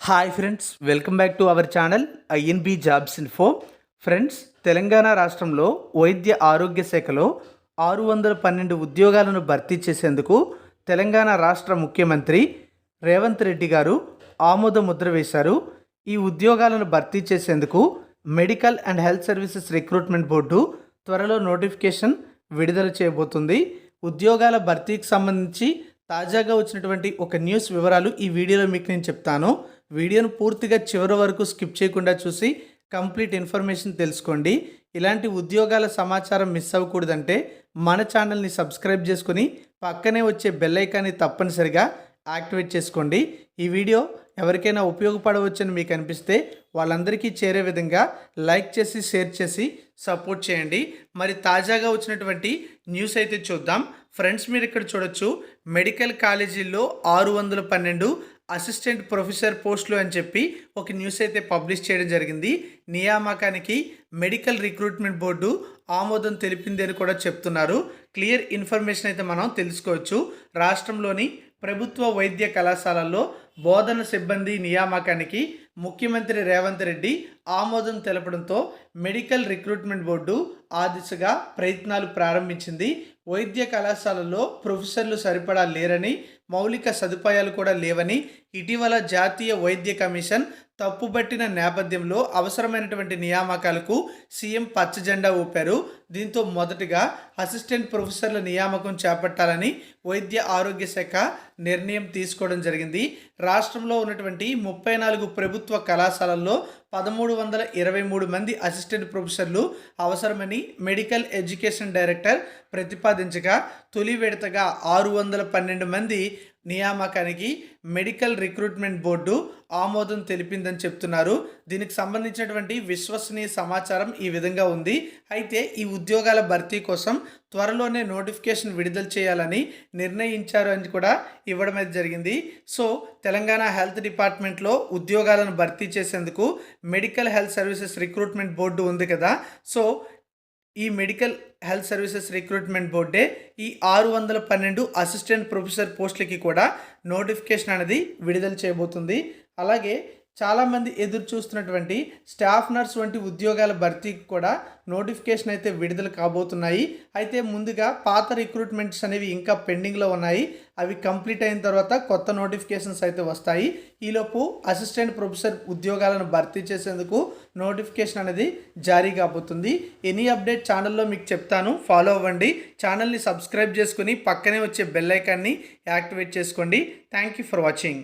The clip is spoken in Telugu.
Hi friends welcome back to our channel INB jobs info friends Telangana రాష్ట్రంలో వైద్య ఆరోగ్య శాఖలో ఆరు వందల పన్నెండు ఉద్యోగాలను భర్తీ చేసేందుకు తెలంగాణ రాష్ట్ర ముఖ్యమంత్రి రేవంత్ రెడ్డి గారు ఆమోద ముద్ర వేశారు. ఈ ఉద్యోగాలను భర్తీ చేసేందుకు medical and health services recruitment board త్వరలో నోటిఫికేషన్ విడుదల చేయబోతుంది. ఉద్యోగాల భర్తీకి సంబంధించి తాజాగా వచ్చినటువంటి ఒక న్యూస్ వివరాలు ఈ వీడియోలో మీకు నేను చెప్తాను. వీడియోను పూర్తిగా చివరి వరకు స్కిప్ చేయకుండా చూసి కంప్లీట్ ఇన్ఫర్మేషన్ తెలుసుకోండి. ఇలాంటి ఉద్యోగాల సమాచారం మిస్ అవ్వకూడదంటే మన ఛానల్ని సబ్స్క్రైబ్ చేసుకుని పక్కనే వచ్చే బెల్ ఐకాన్ని తప్పనిసరిగా యాక్టివేట్ చేసుకోండి. ఈ వీడియో ఎవరికైనా ఉపయోగపడవచ్చని మీకు అనిపిస్తే వాళ్ళందరికీ చేరే విధంగా లైక్ చేసి షేర్ చేసి సపోర్ట్ చేయండి. మరి తాజాగా వచ్చినటువంటి న్యూస్ అయితే చూద్దాం. ఫ్రెండ్స్ మీరు ఇక్కడ చూడొచ్చు. మెడికల్ కాలేజీల్లో ఆరు వందల పన్నెండు అసిస్టెంట్ ప్రొఫెసర్ పోస్టులు అని చెప్పి ఒక న్యూస్ అయితే పబ్లిష్ చేయడం జరిగింది. నియామకానికి మెడికల్ రిక్రూట్మెంట్ బోర్డు ఆమోదం తెలిపింది అని కూడా చెప్తున్నారు. క్లియర్ ఇన్ఫర్మేషన్ అయితే మనం తెలుసుకోవచ్చు. రాష్ట్రంలోని ప్రభుత్వ వైద్య కళాశాలల్లో బోధన సిబ్బంది నియామకానికి ముఖ్యమంత్రి రేవంత్ రెడ్డి ఆమోదం తెలపడంతో మెడికల్ రిక్రూట్మెంట్ బోర్డు ఆ దిశగా ప్రయత్నాలు ప్రారంభించింది. వైద్య కళాశాలలో ప్రొఫెసర్లు సరిపడా లేరని మౌలిక సదుపాయాలు కూడా లేవని ఇటీవల జాతీయ వైద్య కమిషన్ తప్పుపట్టిన నేపథ్యంలో అవసరమైనటువంటి నియామకాలకు సీఎం పచ్చజెండా ఊపారు. దీంతో మొదటగా అసిస్టెంట్ ప్రొఫెసర్ల నియామకం చేపట్టాలని వైద్య ఆరోగ్య శాఖ నిర్ణయం తీసుకోవడం జరిగింది. రాష్ట్రంలో ఉన్నటువంటి ముప్పై నాలుగు ప్రభుత్వ కళాశాలల్లో పదమూడు వందల ఇరవై మూడు మంది అసిస్టెంట్ ప్రొఫెసర్లు అవసరమని మెడికల్ ఎడ్యుకేషన్ డైరెక్టర్ ప్రతిపాదించగా తొలి విడతగా ఆరు వందల పన్నెండు మంది నియామకానికి మెడికల్ రిక్రూట్మెంట్ బోర్డు ఆమోదం తెలిపిందని చెప్తున్నారు. దీనికి సంబంధించినటువంటి విశ్వసనీయ సమాచారం ఈ విధంగా ఉంది. అయితే ఈ ఉద్యోగాల భర్తీ కోసం త్వరలోనే నోటిఫికేషన్ విడుదల చేయాలని నిర్ణయించారు అని కూడా ఇవ్వడం అయితే జరిగింది. సో తెలంగాణ హెల్త్ డిపార్ట్మెంట్లో ఉద్యోగాలను భర్తీ చేసేందుకు medical health services recruitment board ఉంది కదా. సో ఈ మెడికల్ హెల్త్ సర్వీసెస్ రిక్రూట్మెంట్ బోర్డే ఈ ఆరు వందల పన్నెండు అసిస్టెంట్ ప్రొఫెసర్ పోస్టులకి కూడా నోటిఫికేషన్ అనేది విడుదల చేయబోతుంది. అలాగే చాలామంది ఎదురు చూస్తున్నటువంటి స్టాఫ్ నర్స్ వంటి ఉద్యోగాల భర్తీకి కూడా నోటిఫికేషన్ అయితే విడుదల కాబోతున్నాయి. అయితే ముందుగా పాత రిక్రూట్మెంట్స్ అనేవి ఇంకా పెండింగ్లో ఉన్నాయి. అవి కంప్లీట్ అయిన తర్వాత కొత్త నోటిఫికేషన్స్ అయితే వస్తాయి. ఈలోపు అసిస్టెంట్ ప్రొఫెసర్ ఉద్యోగాలను భర్తీ చేసేందుకు నోటిఫికేషన్ అనేది జారీ కాబోతుంది. ఎనీ అప్డేట్ ఛానల్లో మీకు చెప్తాను. ఫాలో అవ్వండి. ఛానల్ని సబ్స్క్రైబ్ చేసుకుని పక్కనే వచ్చే బెల్ ఐకాన్ని యాక్టివేట్ చేసుకోండి. Thank you for watching.